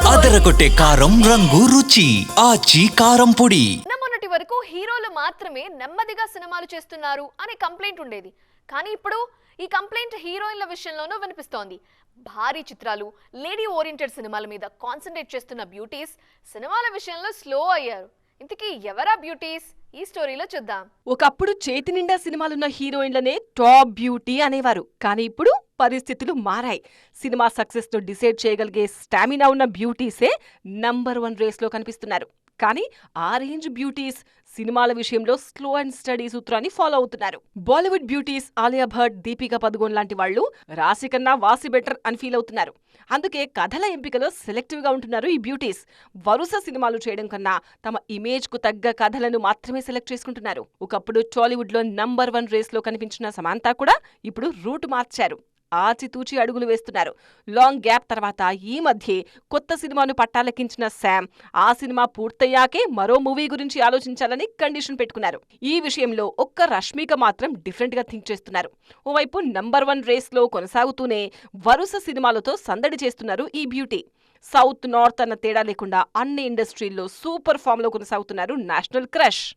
అదరగొట్టే కారం రంగు రుచి ఆచి కారం పొడి. మొన్నటి వరకు హీరోలు మాత్రమే నెమ్మదిగా సినిమాలు చేస్తున్నారు అనే కంప్లైంట్ ఉండేది. కానీ ఇప్పుడు ఈ కంప్లైంట్ హీరోయిన్ల విషయంలోనూ వినిపిస్తోంది. భారీ చిత్రాలు లేడీ ఓరియంటెడ్ సినిమాల మీద కాన్సన్ట్రేట్ చేస్తున్న బ్యూటీస్ సినిమాల విషయంలో స్లో అయ్యారు. ఇంతకీ ఎవరా బ్యూటీస్? ఈ స్టోరీలో చూద్దాం. ఒకప్పుడు చేతి నిండా సినిమాలున్న హీరోయిన్లనే టాప్ బ్యూటీ అనేవారు. కానీ ఇప్పుడు పరిస్థితులు మారాయి. సినిమా సక్సెస్ను డిసైడ్ చేయగలిగే స్టామినా ఉన్న బ్యూటీసే నంబర్ వన్ రేస్లో కనిపిస్తున్నారు. కానీ ఆ రేంజ్ బ్యూటీస్ సినిమాల విషయంలో స్లో అండ్ స్టడీ సూత్రాన్ని ఫాలో అవుతున్నారు. బాలీవుడ్ బ్యూటీస్ ఆలియా భట్ దీపికా పదుగోన్ లాంటి వాళ్ళు రాశి కన్నా వాసి బెటర్ అని ఫీల్ అవుతున్నారు. అందుకే కథల ఎంపికలో సెలెక్టివ్గా ఉంటున్నారు ఈ బ్యూటీస్. వరుస సినిమాలు చేయడం కన్నా తమ ఇమేజ్కు తగ్గ కథలను మాత్రమే సెలెక్ట్ చేసుకుంటున్నారు. ఒకప్పుడు టాలీవుడ్లో నంబర్ వన్ రేస్లో కనిపించిన సమాంతా కూడా ఇప్పుడు రూట్ మార్చారు. ఆచితూచి అడుగులు వేస్తున్నారు. లాంగ్ గ్యాప్ తర్వాత ఈ మధ్యే కొత్త సినిమాను పట్టాలెక్కించిన శామ్ ఆ సినిమా పూర్తయ్యాకే మరో మూవీ గురించి ఆలోచించాలని కండిషన్ పెట్టుకున్నారు. ఈ విషయంలో ఒక్క రష్మిక మాత్రం డిఫరెంట్గా థింక్ చేస్తున్నారు. ఓవైపు నంబర్ వన్ రేస్లో కొనసాగుతూనే వరుస సినిమాలతో సందడి చేస్తున్నారు ఈ బ్యూటీ. సౌత్ నార్త్ అన్న తేడా లేకుండా అన్ని ఇండస్ట్రీల్లో సూపర్ ఫామ్లో కొనసాగుతున్నారు నేషనల్ క్రష్.